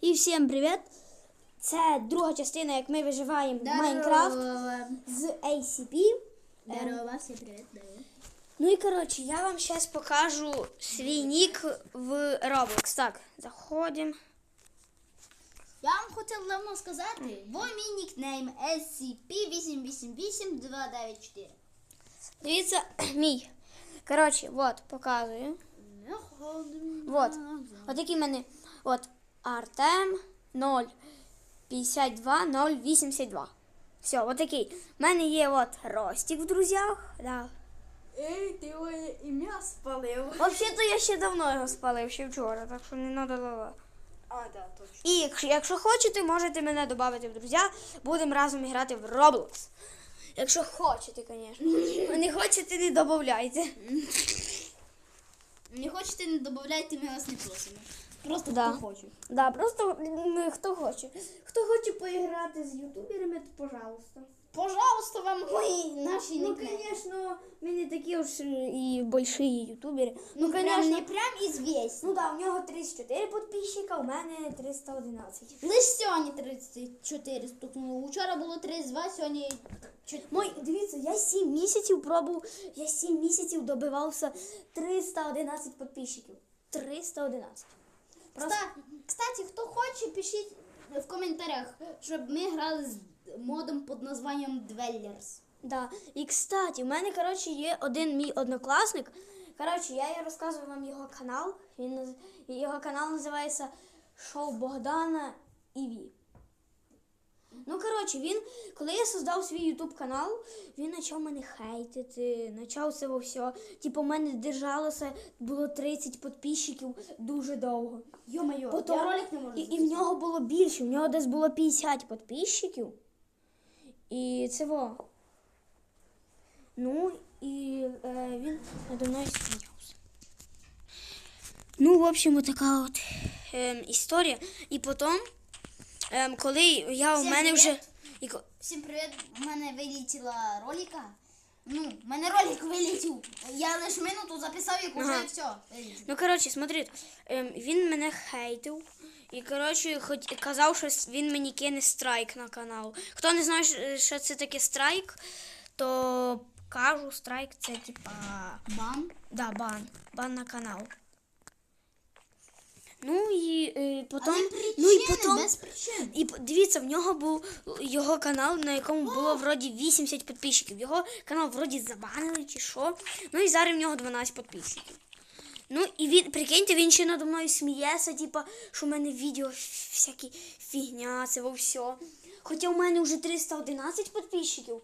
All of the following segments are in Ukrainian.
І всім привіт! Це друга частина, як ми виживаємо в Майнкрафт з ACP. Здорово, всем привет, да. Ну і коротше, я вам зараз покажу свій нік в Roblox. Так, заходимо. Я вам хотів давно сказати, бо мій нікнейм SCP-888-294. Дивіться, мій. Коротше, от, показую. Вот. От який в мене. От Артем 052 082. Все, от такий. У мене є от Ростік в друзях. Да. Ей, ти моє ім'я спалив. Взагалі-то я ще давно його спалив, ще вчора, так що не треба лала. А, да, точно. І якщо, якщо хочете, можете мене додати в друзі. Будемо разом грати в Roblox. Якщо хочете, звісно. Не хочете, не додавайте. Не хочете, не додавайте, ми вас не просимо. Просто Да. хто хоче. Да, просто хто хоче. Хто хоче поіграти з ютуберами, то пожалуйста. Пожалуйста, вам мої наші Ну, нікнейми. звісно, ми не такі уж і больші ютубери. Ну, прям, конечно. не прям известні. Ну да, у нього 34 підписчика, у мене 311. Лише сьогодні 34 стукнуло. Вчора було 32, сьогодні Мой, дивіться, я 7 місяців пробував, я 7 місяців добивався 311 підписчиків. 311. Просто... Кстати, хто хоче, пишіть в коментарях, щоб ми грали з модом під названням Dwellers. Да. І кстати, у мене коротше є один мій однокласник. Коротше, я розказую вам його канал. Він його канал називається Шоу Богдана Іві. Ну, коротше, він, коли я создав свій ютуб канал, він почав мене хейтити, почав це все. Типу, у мене держалося, було 30 підписчиків дуже довго. Йо-моє, Потім- я ролик не можу І, і в нього було більше, в нього десь було 50 підписчиків. І це во. Ну, і е, він надо мною сміявся. Ну, в общем, така от ем, історія. І потім, ем, коли я у Всім мене вже. привіт. І, ко- Всім привіт, у мене вилетіла ролика. Ну, в мене ролик вилетів. Я лише минуту записав, як уже Ага. все. вилетів. Ну, коротше, смотрите, ем, він мене хейтив. І, коротше, хоч казав, що с- він мені кине страйк на канал. Хто не знає, що- що це таке страйк, то кажу, страйк це типа. Бан. Да, бан. Бан на канал. Ну і е, потім. Але ну і потім. без причин. І дивіться, в нього був його канал, на якому було вроді 80 підписчиків. Його канал вроді забанили чи що. Ну і зараз в нього 12 підписчиків. Ну і він, прикиньте, він ще надо мною сміється, типа, що в мене відео всякі фігня, це во все. Хоча в мене вже 311 підписчиків,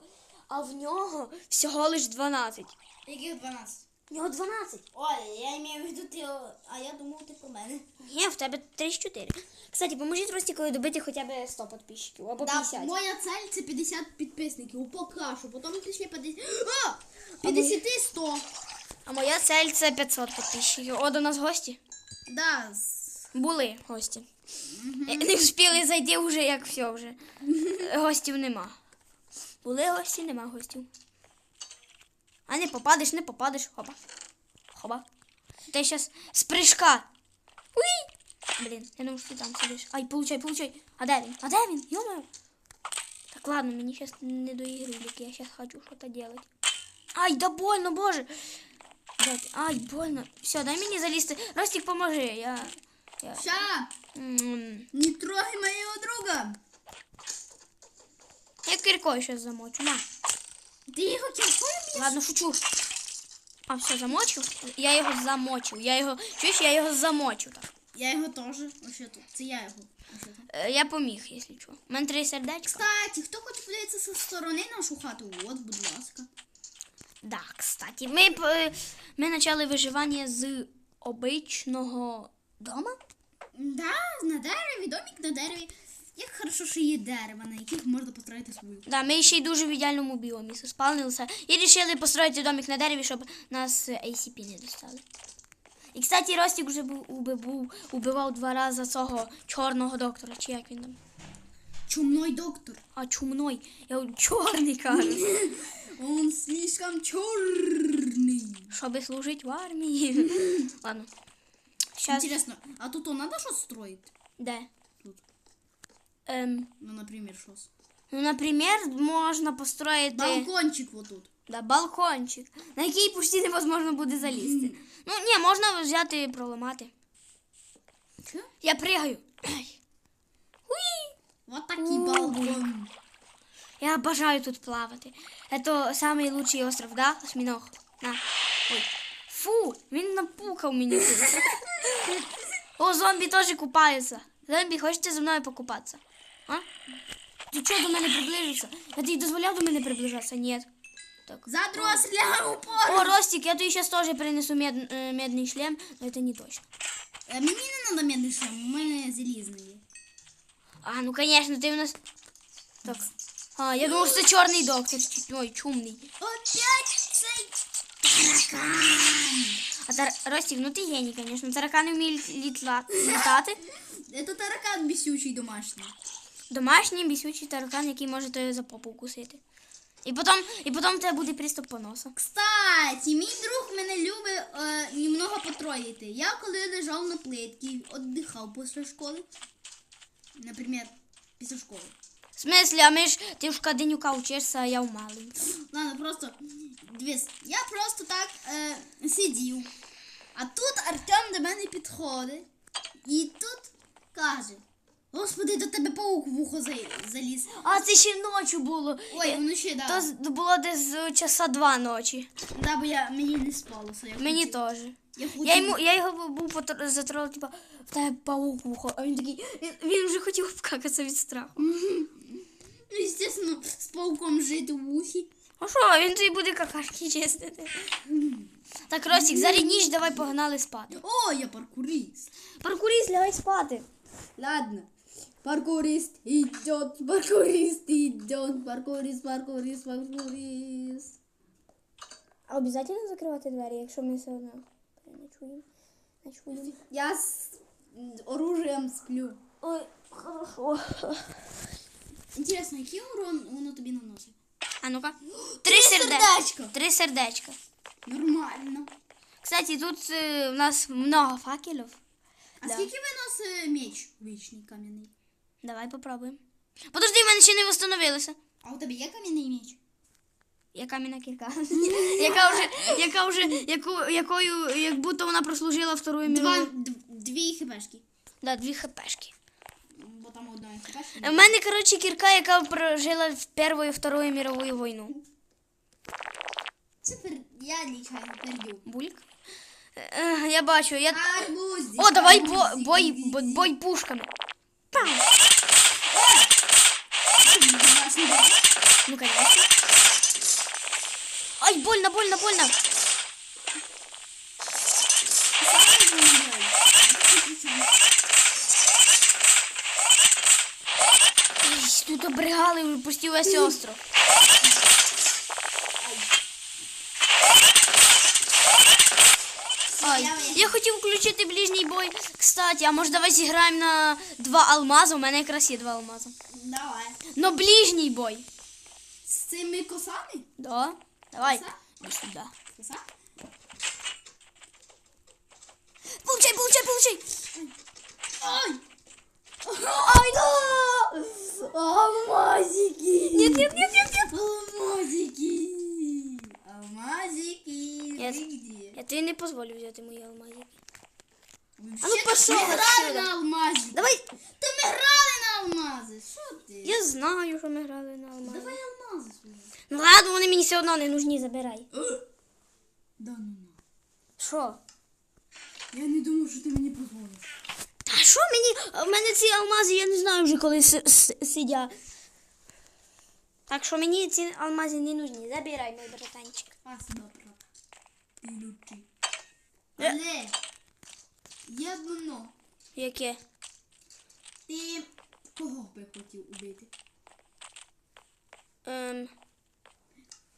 а в нього всього лиш 12. Яких 12? В нього 12. Ой, я маю в виду ти, а я думав ти про мене. Ні, в тебе 34. Кстати, поможіть Ростікові добити хоча б 100 підписчиків або 50. моя цель це 50 підписників. Що, потім пішли 50. А! 50 100. А моя цель це 500 підписчиків. О, до нас гості. Да. з- Були гості. Е, Не встигли зайти вже, як все вже. Гостів нема. Були гості, нема гостів. А не попадеш, не попадеш. Хопа. Хопа. Ти щас з прыжка. Уй! Блін, я думав, що ти там сидиш. Ай, получай, получай. А де він? А де він? Йомаю. Так, ладно, мені зараз не до ігрулек, я зараз хочу щось делать. Ай, да больно, боже. Дайте. Ай, больно. Все, дай мені залізти. Ростик, поможи. Я. я... Ща! М, Не трогай моего друга! Я киркою щас замочу. На. Ладно, шучу. А, все, замочив? Я його замочив. Я його. Чуєш, я його замочив так. Я його теж. Що тут. Це я його. Е, я поміг, якщо що. У мене три сердечка. Кстати, хто хоче подивитися зі сторони нашу хату? От, будь ласка. Да, кстати, ми, п- ми почали виживання з обичного дома. Да, на дереві, домик на дереві. Як хорошо, що є дерева, на яких можна построїти свою. Да, ми ще й дуже в ідеальному біомі спавнилися і вирішили построїти домик на дереві, щоб нас е, ACP не достали. І, кстати, Ростик вже був, уби- убивав два рази цього чорного доктора, чи як він там. Чумной доктор. А чумной, я чорний кажу. Он слишком чорний. Щоб служити в армії. Ладно. Сейчас. Интересно, а тут он надо что строить? Де? тут? Ем, Ну, наприклад, щось. ну, наприклад, можна построїти Балкончик вот тут. да, балкончик, на який почти невозможно буде залізти. Ну, ні, можна взяти і проламати. Що? Я пригаю. Ай. Уї! Вот такий балкон. Я обожаю тут плавати. Это самый лучший остров, да, осьминог? На. Ой. Фу, він напукав мені тут. О, зомбі теж купаються. Зомбі, хочете зі мною покупатися? А? Ти чого до мене приближився? Я тобі дозволяв до мене приближатися? Ні. Так. За другого стріляю О, упор. Ростик, я тобі зараз теж принесу мед, э, медний шлем, но це не точно. Е, Мені не треба медний шлем, у мене залізний є. А, ну конечно, ти в нас. Так. А, я думав, що це чорний доктор. Ч- Ой, чумний. Опять цей таракан. А тар... Ростик, ну ти геній, звісно. Таракани вміють літла... літати. Це таракан бісючий домашній. Домашній бісючий таракан, який може тебе за попу вкусити. І потім, і потім тебе буде приступ поноса. Кстати, мій друг мене любить е, немного потроїти. Я коли лежав на плитці, віддихав після школи. Наприклад, після школи. В смислі, а ми ж ти в Каденюка вчишся, а я в малий. Ладно, просто дивись, я просто так е, сидів. А тут Артем до мене підходить і тут каже: Господи, до тебе паук в вухо заліз. А це ще ночі було. Ой, воно ще да. То було десь часа два ночі. Да, бо я мені не спалося. Я Мені хотів- теж. Я, хотів... Я йому, я його був затролив, типа, в тебе паук в ухо. А він такий, він, вже хотів вкакатися від страху. Ну, естественно, з пауком жити в ухі. А що, він тобі буде какашки чистити. Так, Ростик, зараз ніч, давай погнали спати. О, я паркурист. Паркуріст, лягай спати. Ладно. Паркурист идет, паркурист идет, паркурист, паркурист, паркурист. А обов'язково закривати двері, якщо ми все одно не чуємо. Не чуємо. Я с оружием сплю. Ой, хорошо. Интересно, який урон воно тобі наносить? А ну-ка. Три сердечка. сердечка. Три сердечка. Нормально. Кстати, тут е, у нас много факелів. А Да. скільки виносить меч вічний кам'яний? Давай попробуємо. Подожди, в мене ще не встановилося. А у тебе є кам'яний меч? Я кам'яна кірка. яка вже, яка вже, яку, якою, як будто вона прослужила вторую Два, дві хпшки. Да, дві хпшки. Бо там одна хпшка. У мене, коротше, кірка, яка прожила в Першу і Вторую мирову війну. Це пер... я лічаю пердю. Бульк. Е, Я бачу, я. Арбузик. О, давай бо, бой, бо- бой пушками. Пам! Ну, конечно. Ай, больно, больно, больно. Тут обригали почти весь Ай, я хотів включити ближній бой. Кстати, а може давай зіграємо на два алмази? У мене якраз є два алмази. Давай. Но ближній бой. З цими косами? Да? Давай. Коса? Коса? Получай, получай, получай. Ой! Ай, да! Алмазики! Нет, нет, нет, нет, нет. Алмазики! Алмазики! Нет. Вы где? Я тобі не позволю взяти мої алмазики. Вы А ну вообще-то пошел мы грали отсюда. на алмазики. Давай. Та ми грали на алмази. Що ти? Я знаю, що ми грали на алмази. Давай алмази свої. Ну ладно, вони мені все одно не нужні, забирай. Да ну на. Що? Я не думав, що ти мені позволиш. Та що мені? В мене ці алмази, я не знаю вже коли с- с- сидять. Так що мені ці алмази не нужні. Забирай, мій братанчик. Спасибо, брат. Ти лючий. Е. Але є одно. Яке? Ти кого би хотів убити? Ем,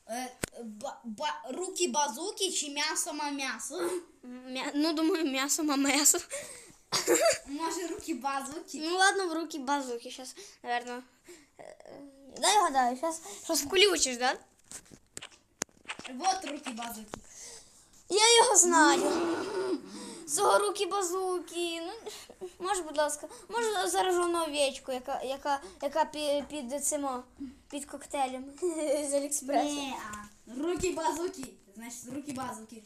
Е, ба, ба, руки базуки чи м'ясо ма м'ясо? м'я... Ну, думаю, м'ясо мамесо. Може руки базуки? Ну ладно, в руки базуки. Сейчас, наверное. Дай угадаю, сейчас, сейчас включишь, да? Вот руки базуки. Я його знаю. Согорукі базуки. Ну, може, будь ласка, може заражену овечку, яка, яка, яка під, під цим, під коктейлем з Аліекспресу. Не, а. Руки базуки. Значит, руки базуки.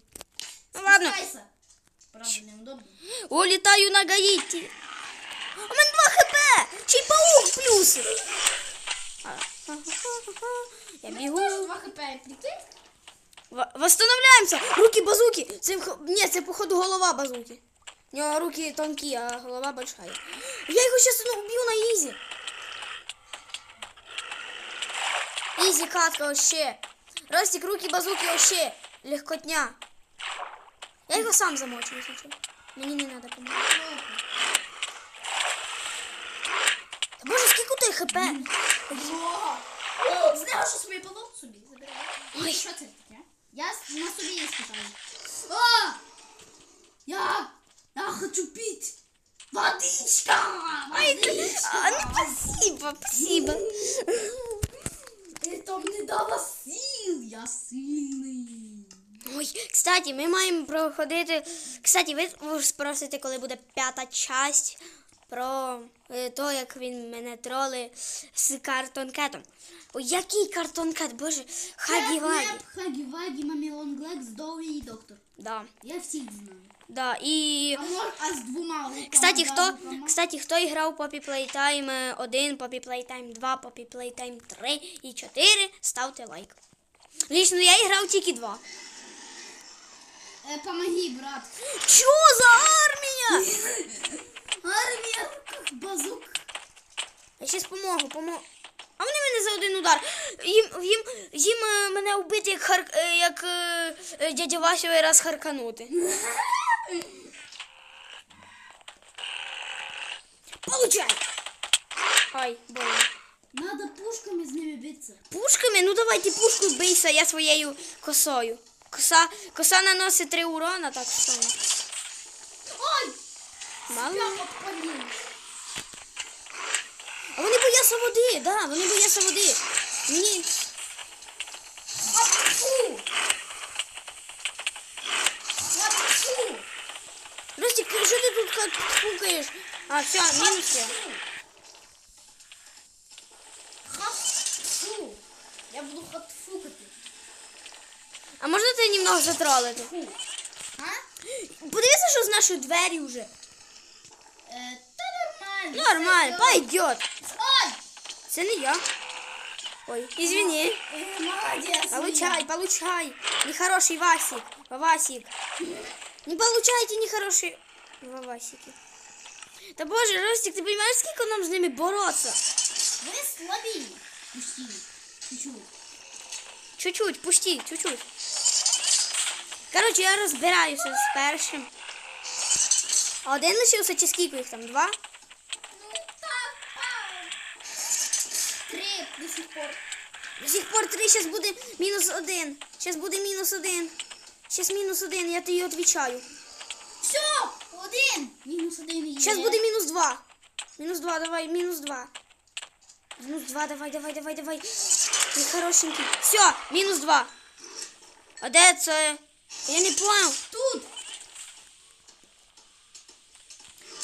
Ну ладно. Спускайся. Правда, неудобно. Улітаю на Гаїті. У мене 2 хп! Чи паук плюс. Я бігу. 2 хп. Прикинь? Восстановляємося! Руки базуки! Це, ні, це походу голова базуки. У нього руки тонкі, а голова большая. Я його зараз ну, уб'ю на ізі. Ізі катка вообще. Ростик, руки базуки вообще. Легкотня. Я його сам замочу, якщо що. Мені не треба допомагати. Та боже, скільки у тебе хп? З нього щось випало собі. Забирай. Ой. Що це таке? Я на собі є спитаю. А! Я! Я хочу пить! Водичка! Водичка! А, ну спасибо, спасибо. Это мне дало сил! Я сильний! Ой, кстати, ми маємо проходити. Кстати, ви спросите, коли буде п'ята часть про е, то, як він мене троли з картонкетом. Ой, який картонкет, боже, хагі вагі. Хагі Вагі, Мамі Лонглек, Здоровий і доктор. Да, Я всіх знаю. да. І, А, мож, а з двома руками. кстати, да, хто, руками. кстати, хто грав Poppy Playtime 1, Poppy Playtime 2, Poppy Playtime 3 і 4, ставте лайк. Лично я грав тільки два. Е, помоги, брат. Чо за армія? Армія в базук. Я щас помогу, помогу. А вони мене за один удар. Їм, їм, їм е, мене вбити, як, хар, е, як е, дядя Вася раз харканути. Получай! Ай, больно. Надо пушками з ними битися. Пушками? Ну давайте пушку бийся, я своєю косою. Коса, коса наносить три урона, так що. Мало. А вони бояться води, да, вони бояться води. Мені. Ростик, що ти тут как фукаєш? А, все, мінус. Хатфу! Я буду хатфукати. А можна тебе немного затролити? Подивися, що з нашої двері вже. Та нормально. Нормально, пойдет. Ой! Це не я. Ой, извини. Е, Молодець. Получай, получай. Нехороший Васик. Васик. Не получайте нехорошие Васики. Да боже, Ростик, ты понимаешь, сколько нам с ними бороться? Ви слабі. Пусти. Чуть-чуть. Чуть-чуть, пусти, чуть-чуть. Короче, я розбираюся з першим. Один лишився чи скільки їх там? Два? Ну так. Три до сих пор. До сих пор три, зараз буде мінус один. Зараз буде мінус один. Зараз мінус один, я тобі відповідаю. Все, один. Мінус один є. Сейчас буде мінус два. Мінус два, давай, мінус два. Мінус два, давай, давай, давай, давай. Ти хорошенький. Все, мінус два. А де це? Я не понял. Тут.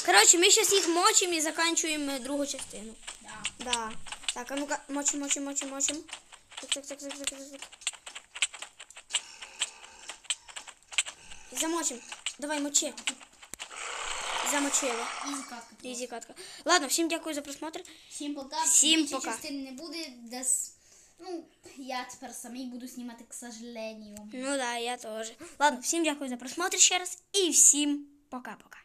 Коротше, ми зараз їх мочимо і закінчуємо другу частину. Да. Да. Так, а ну-ка, мочим, мочим, мочим, мочим. Так, так, так, так, так, так, так. Замочим. Давай, мочи. Замочили. Ізі катка. Ізі катка. Ладно, всім дякую за просмотр. Всім пока. Всім Більше пока. частин не буде, десь, ну, я тепер самий буду знімати, к сожалению. Ну да, я тоже. Ладно, всім дякую за просмотр ще раз і всім пока-пока.